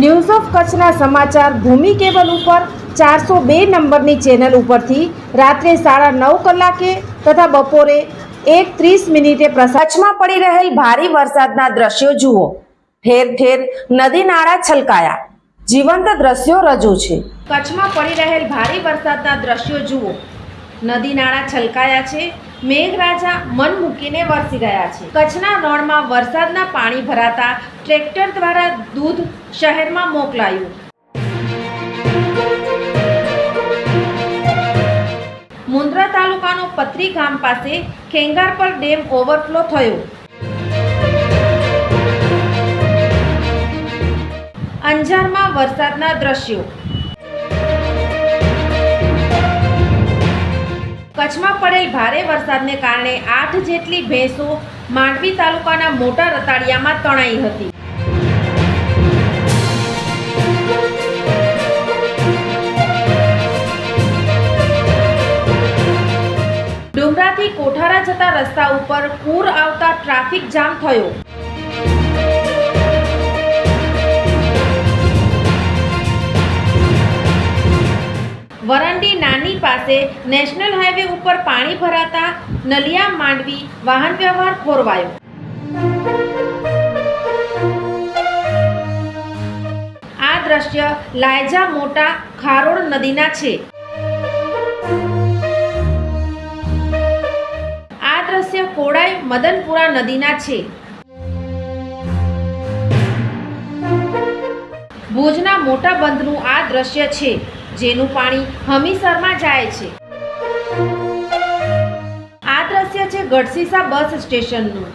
news of કચ્છના સમાચાર ભૂમિ cable ઉપર ચારસો બે નંબરની ચેનલ ઉપરથી રાત્રે સાડા નવ કલાકે તથા બપોરે એક ત્રીસ મિનિટે કચ્છમાં પડી રહેલ ભારે વરસાદના દ્રશ્યો જુઓ. ઠેર ઠેર નદી નાળા છલકાયા. જીવંત દ્રશ્યો રજૂ છે. કચ્છમાં પડી રહેલ ભારે વરસાદના દ્રશ્યો જુઓ. નદી નાળા છલકાયા છે. મેઘરાજા મન મૂકીને વરસી રહ્યા છે. કચ્છના રણમાં વરસાદના પાણી ભરાતા ટ્રેક્ટર દ્વારા દૂધ શહેરમાં મોકલાયું. મુન્દ્રા તાલુકાનો પત્રી ગામ પાસે ખેંગારપર ડેમ ઓવરફ્લો થયો. અંજારમાં વરસાદના દ્રશ્યો. કચ્છમાં પડેલ ભારે વરસાદને કારણે આઠ જેટલી ભેંસો માંડવી તાલુકાના મોટા રતાડિયામાં તણાઈ હતી. ડુંગરાથી કોઠારા જતા રસ્તા ઉપર પૂર આવતા ટ્રાફિક જામ થયો. વરંડી નાની પાસે નેશનલ હાઈવે ઉપર પાણી ભરાતા નલિયા માંડવી વાહન વ્યવહાર ખોરવાયો. આ દ્રશ્ય લાયજા મોટા ખારોડ નદીના છે. આ દ્રશ્ય કોડાઈ મદનપુરા નદીના છે. ભુજના મોટા બંધનું આ દ્રશ્ય છે. જેનું પાણી હમીસરમાં જાય છે. આ દ્રશ્ય છે ગઢસીસા બસ સ્ટેશનનું.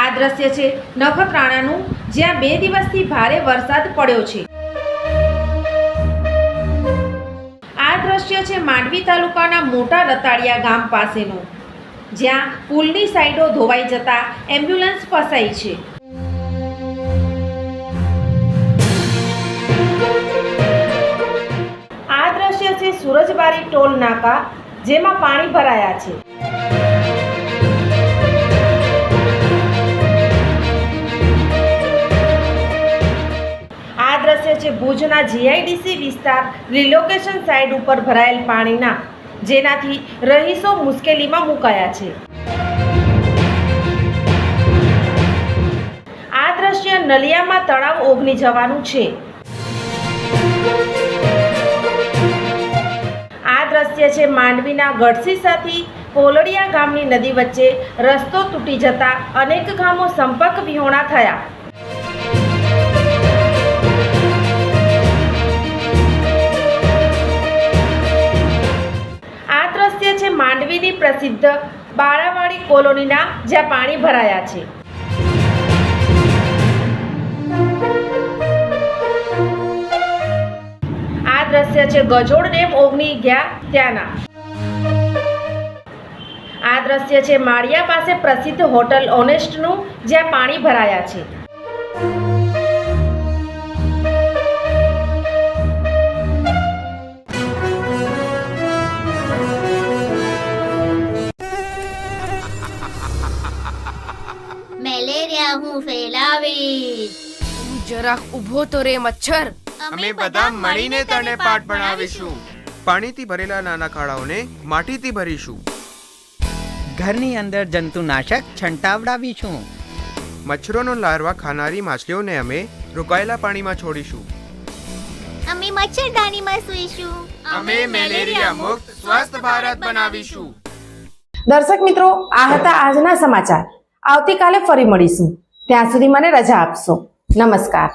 આ દ્રશ્ય છે નખત્રાણાનું, જ્યાં બે દિવસથી ભારે વરસાદ પડ્યો છે. આ દ્રશ્ય છે માંડવી તાલુકાના મોટા રતાડિયા ગામ પાસેનું, જ્યાં પુલની સાઈડો ધોવાઈ જતા એમ્બ્યુલન્સ ફસાઈ છે. સુરજબારી ટોલ નાકા જેમાં પાણી ભરાયા છે. આ દ્રશ્ય છે ભુજના જીઆઈડીસી વિસ્તાર રિલોકેશન સાઇડ ઉપર ભરાયેલ પાણીના, જેનાથી રહીશો મુશ્કેલીમાં મુકાયા છે. આ દ્રશ્ય નલિયામાં તળાવ ઓગની જવાનું છે. છે માંડવીના ગઢસીસાથી પોલડિયા ગામની નદી વચ્ચે રસ્તો તૂટી જતા અનેક ગામો સંપર્ક વિહોણા થયા. આ દ્રશ્ય છે માંડવીની પ્રસિદ્ધ બાળાવાડી કોલોનીના જ્યાં પાણી ભરાયા છે. આ દ્રશ્ય છે ગજોડ ડેમ ઓગની ગયા ત્યાંના આ દ્રશ્ય છે માળિયા પાસે પ્રસિદ્ધ હોટલ ઓનેસ્ટનું જ્યાં પાણી ભરાયા છે. મેલેરિયા હું ફેલાવીશ. તું જરાક ઊભો તો રે મચ્છર. અમે બધા મળીને તને પાઠ ભણાવીશું. પાણીથી ભરેલા નાના ખાડાઓને માટીથી ભરીશું. ઘરની અંદર જંતુનાશક છંટાવડાવીશું મચ્છરોનો લાર્વા ખાનારી માછલીઓને અમે રોકાયેલા પાણીમાં છોડીશું. અમે મચ્છરદાનીમાં સૂઈશું. અમે મેલેરિયા મુક્ત સ્વસ્થ ભારત બનાવીશું. દર્શક મિત્રો આ હતા આજના સમાચાર. આવતીકાલે ફરી મળીશું. ત્યાં સુધી મને રજા આપશો. નમસ્કાર.